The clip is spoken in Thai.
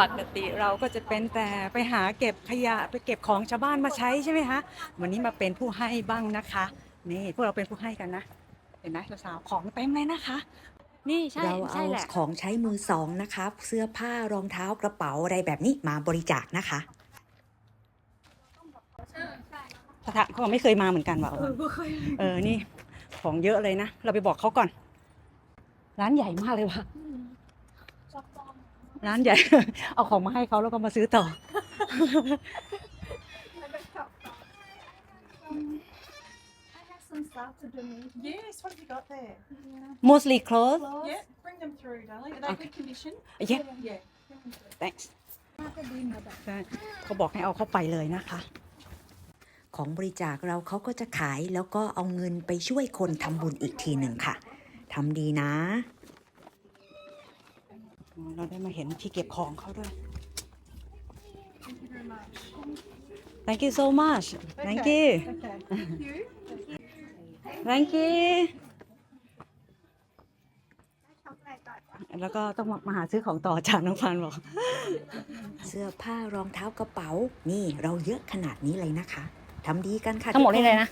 ปกติเราก็จะเป็นแต่ไปหาเก็บขยะไปเก็บของชาวบ้านมาใช้ใช่ไหมคะวันนี้มาเป็นผู้ให้บ้างนะคะ นี่พวกเราเป็นผู้ให้กันนะ เห็นไหมสาวๆของเต็มเลยนะคะ นี่ใช่เราใช่เอาแหละของใช้มือสองนะคะ เสื้อผ้ารองเท้ากระเป๋าอะไรแบบนี้มาบริจาคนะคะสถานเขาไม่เคยมาเหมือนกันว่ะเออเออนี่ ของเยอะเลยนะ เราไปบอกเขาก่อน ร้านใหญ่มากเลยว่ะ ร้านใหญ่ เอาของมาให้เขาแล้วก็มาซื้อต่อ I have some stuff to donate. Yes, what have you got there? mostly clothes Clothes. Yeah, bring them through, darling. Are they Okay. good condition? yeah Yeah. bring them through. thanks ใช่เขาบอกให้เอาเข้าไปเลยนะคะ ของบริจาคเราเขาก็จะขายแล้วก็เอาเงินไปช่วยคนทำบุญอีกทีหนึ่งค่ะทำดีนะ เราได้มาเห็นที่เก็บของเขาด้วย Thank you so much Thank you Okay. Thank you. Thank you แล้วก็ต้องมาหาซื้อของต่อจากน้องฟันบอก เสื้อผ้ารองเท้ากระเป๋า นี่เราเยอะขนาดนี้เลยนะคะทำดีกันค่ะ ทั้งหมดทุกนี่คเลยนะ